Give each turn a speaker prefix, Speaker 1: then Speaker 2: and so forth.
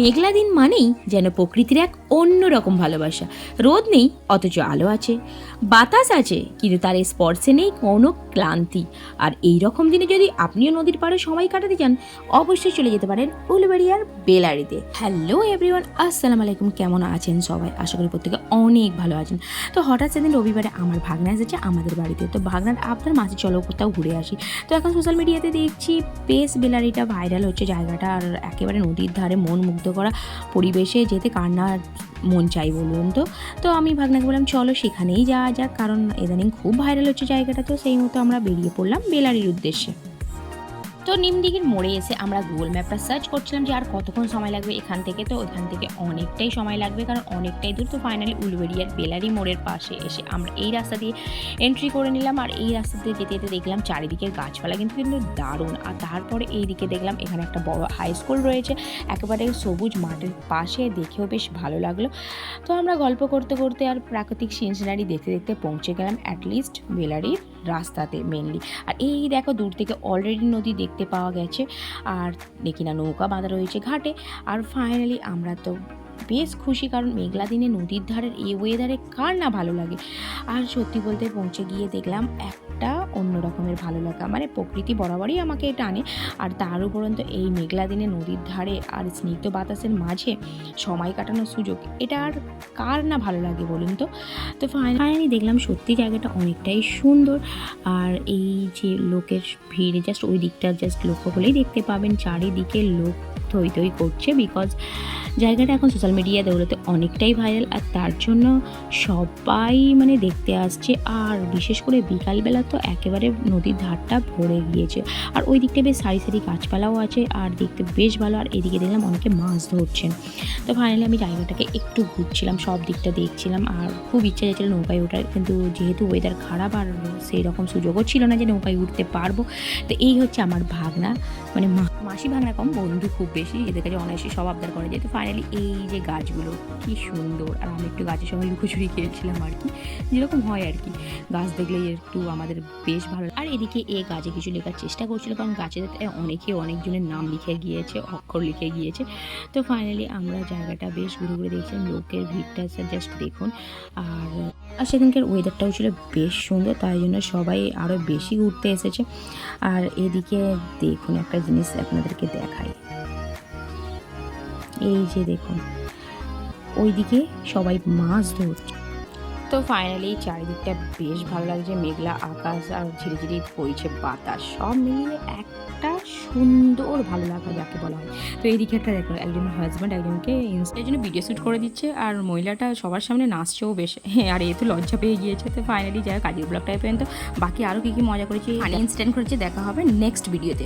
Speaker 1: মেঘলা দিন মানেই যেন প্রকৃতির এক অন্য রকম ভালোবাসা। রোদ নেই, অথচ আলো আছে। বাতাস আছে, কিন্তু তার স্পর্শে নেই কোনো ক্লান্তি। আর এই রকম দিনে যদি আপনিও নদীর পাড়ে সময় কাটাতে চান, অবশ্যই চলে যেতে পারেন উলুবেড়িয়ার বেলারিতে। হ্যালো এভরিওয়ান, আসসালামু আলাইকুম। কেমন আছেন সবাই? আশা করি প্রত্যেকে অনেক ভালো আছেন। তো হঠাৎ সেদিন রবিবারে আমার ভাগনা এসেছে আমাদের বাড়িতে। তো ভাগনার আপনার মাঝে চলো কোথাও ঘুরে আসি। তো এখন সোশ্যাল মিডিয়াতে দেখছি, বেশ বেলারিটা ভাইরাল হচ্ছে জায়গাটা। আর একেবারে নদীর ধারে মন মুগ্ধ করা পরিবেশে যেতে কার না মন চাই বলুন তো? তো আমি ভাগনাকে বললাম, চলো সেখানেই যাওয়া যাক। কারণ ইদানিং খুব ভাইরাল হচ্ছে জায়গাটা, তো সেই মতো আমরা বেরিয়ে পড়লাম বেলারির উদ্দেশ্যে। তো নিমদিঘির মোড়ে এসে আমরা গুগল ম্যাপটা সার্চ করছিলাম যে আর কতক্ষণ সময় লাগবে এখান থেকে। তো ওইখান থেকে অনেকটাই সময় লাগবে, কারণ অনেকটাই দূর। তো ফাইনালি উলুবেড়িয়ার বেলারি মোড়ের পাশে এসে আমরা এই রাস্তা দিয়ে এন্ট্রি করে নিলাম। আর এই রাস্তা দিয়ে যেতে যেতে দেখলাম চারিদিকের গাছপালা কিন্তু কিন্তু দারুণ। আর তারপরে এই দিকে দেখলাম এখানে একটা বড় হাই স্কুল রয়েছে। একেবারে সবুজ মাঠের পাশে, দেখেও বেশ ভালো লাগল। তো আমরা গল্প করতে করতে আর প্রাকৃতিক সিন সিনারি দেখতে দেখতে পৌঁছে গেলাম অ্যাটলিস্ট বেলারির। রাস্তাতে মেনলি আর এই দেখো, দূর থেকে অলরেডি নদী দেখতে পাওয়া গেছে। আর দেখি না, নৌকা বাঁধা রয়েছে ঘাটে। আর ফাইনালি আমরা তো বেশ খুশি, কারণ মেঘলা দিনে নদীর ধারের এই ওয়েদারে কার না ভালো লাগে। আর সত্যি বলতে পৌঁছে গিয়ে দেখলাম, একটা অন্য রকমের ভালো লাগা। মানে প্রকৃতি বরাবরই আমাকে টানে। আর তার উপরন্ত এই মেঘলা দিনে নদীর ধারে আর স্নিগ্ধ বাতাসের মাঝে সময় কাটানোর সুযোগ, এটা আর কার না ভালো লাগে বলুন তো? তো ফাইনালি দেখলাম সত্যি জায়গাটা অনেকটাই সুন্দর। আর এই যে লোকের ভিড় জাস্ট ওই দিকটা জাস্ট লক্ষ্য হলেই দেখতে পাবেন। চারিদিকে লোক থই থই করছে বিকজ জায়গাটা এখন সোশ্যাল মিডিয়া দৌড়াতে অনেকটাই ভাইরাল আর তার জন্য সবাই মানে দেখতে আসছে আর বিশেষ করে বিকালবেলা তো একেবারে নদীর ধারটা ভরে গিয়েছে। আর ওই দিকটা বেশ সারি সারি গাছপালাও আছে আর দেখতে বেশ ভালো আর এদিকে দেখলাম অনেকে মাছ ধরছেন। তো ফাইনালি আমি জায়গাটাকে একটু ঘুরছিলাম, সব দিকটা দেখছিলাম আর খুব ইচ্ছা যাচ্ছিল নৌকায় ওঠার কিন্তু যেহেতু ওয়েদার খারাপ আর সেই রকম সুযোগও ছিল না যে নৌকায় উঠতে পারব। তো এই হচ্ছে আমার ভাগনা মানে মাসি ভাগনা কম, বন্ধু খুব বেশি এদের কাছে অনায়াসে সব আবদার করে যায়। তো ফাইনালি এই যে গাছগুলো, কি সুন্দর। আর আমি একটু গাছের সঙ্গে লুকোচুরি খেয়েছিলাম আর কি। যেরকম হয় আর কি। গাছ দেখলে একটু আমাদের বেশ ভালো আর এদিকে এ গাছে কিছু লেখার চেষ্টা করছিল, কারণ গাছে অনেকে অনেকজনের নাম লিখে গিয়েছে, অক্ষর লিখে গিয়েছে। তো ফাইনালি আমরা জায়গাটা বেশ ঘুরে ঘুরে দেখছিলাম। লোকের ভিড়টা জাস্ট দেখুন। আর আর সেখানকার ওয়েদারটাও ছিল বেশ সুন্দর। তাই জন্য সবাই আরও বেশি ঘুরতে এসেছে। আর এদিকে দেখুন একটা জিনিস আপনাদেরকে দেখাই। এই যে দেখুন, ওইদিকে সবাই মাছ ধরছে। তো ফাইনালি চারিদিকটা বেশ ভালো লাগছে, মেঘলা আকাশ আর ঝিরিঝিরি বইছে বাতাস, সব মিলিয়ে একটা সুন্দর ভালো লাগা যাকে বলা হয়। তো এইদিকে একটা দেখো, একজন হাজব্যান্ড একজনকে ইনস্টার জন্য ভিডিও শ্যুট করে দিচ্ছে আর মহিলাটা সবার সামনে নাচছেও বেশ। হ্যাঁ আর এ তো লজ্জা পেয়ে গিয়েছে। তো ফাইনালি যাই হোক, আজকের ব্লগটা পর্যন্ত। বাকি আরও কী কী মজা করেছি ইনস্ট্যান্ট করেছি, দেখা হবে নেক্সট ভিডিওতে